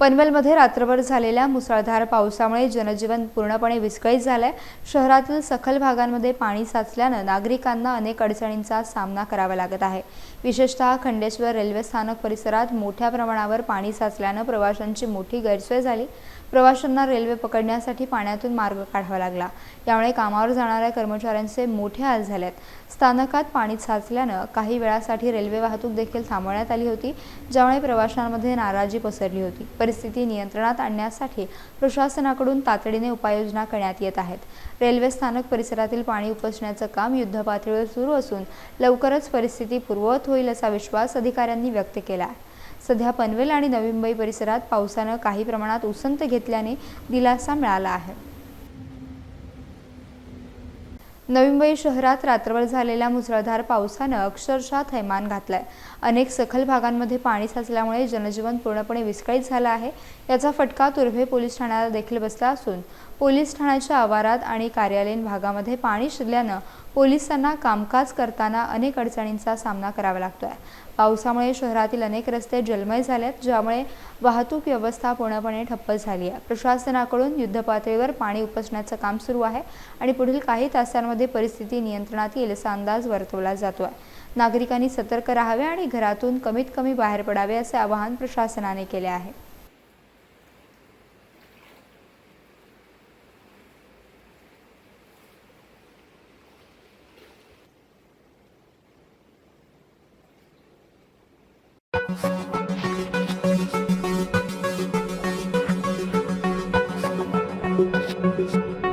पनवेलमध्ये रात्रभर झालेल्या मुसळधार पावसामुळे जनजीवन पूर्णपणे विस्कळीत झालंय. शहरातील सखल भागांमध्ये पाणी साचल्यानं नागरिकांना अनेक अडचणींचा सामना करावा लागत आहे. विशेषतः खंडेश्वर रेल्वे स्थानक परिसरात मोठ्या प्रमाणावर पाणी साचल्यानं प्रवाशांची मोठी गैरसोय झाली. प्रवाशांना रेल्वे पकडण्यासाठी पाण्यातून मार्ग काढावा लागला. यामुळे कामावर जाणाऱ्या कर्मचाऱ्यांचे मोठे हाल झालेत. स्थानकात पाणी साचल्यानं काही वेळासाठी रेल्वे वाहतूक देखील थांबवण्यात आली होती ज्यामुळे प्रवाशांमध्ये नाराजी पसरली होती. परिस्थिती नियंत्रणात आणण्यासाठी प्रशासनाकडून तातडीने उपाययोजना करण्यात येत आहेत. रेल्वे स्थानक परिसरातील पाणी उपसण्याचं काम युद्धपातळीवर सुरू असून लवकरच परिस्थिती पूर्ववत होईल असा विश्वास अधिकाऱ्यांनी व्यक्त केला आहे. सध्या पनवेल आणि नवी मुंबई परिसरात पावसानं काही प्रमाणात उसंत घेतल्याने दिलासा मिळाला आहे. नवी मुंबई शहरात रात्रभर झालेल्या मुसळधार पावसानं अक्षरशः थैमान घातलाय. अनेक सखल भागांमध्ये पाणी साचल्यामुळे जनजीवन पूर्णपणे विस्कळीत झालं आहे. याचा फटका तुर्भे पोलीस ठाण्याला देखील बसला असून पोलीस ठाण्याच्या आवारात आणि कार्यालयीन भागामध्ये पाणी शिरल्यानं पोलिसांना कामकाज करताना अनेक अडचणींचा सामना करावा लागतो आहे पावसामुळे शहरातील अनेक रस्ते जलमय झालेत ज्यामुळे वाहतूक व्यवस्था पूर्णपणे ठप्प झाली आहे. प्रशासनाकडून युद्धपातळीवर पाणी उपसण्याचं काम सुरू आहे आणि पुढील काही तासांमध्ये परिस्थिती नियंत्रणात येईल असा अंदाज वर्तवला जातो आहे नागरिकांनी सतर्क राहावे आणि घरातून कमीत कमी बाहेर पडावे असे आवाहन प्रशासनाने केले आहे. Música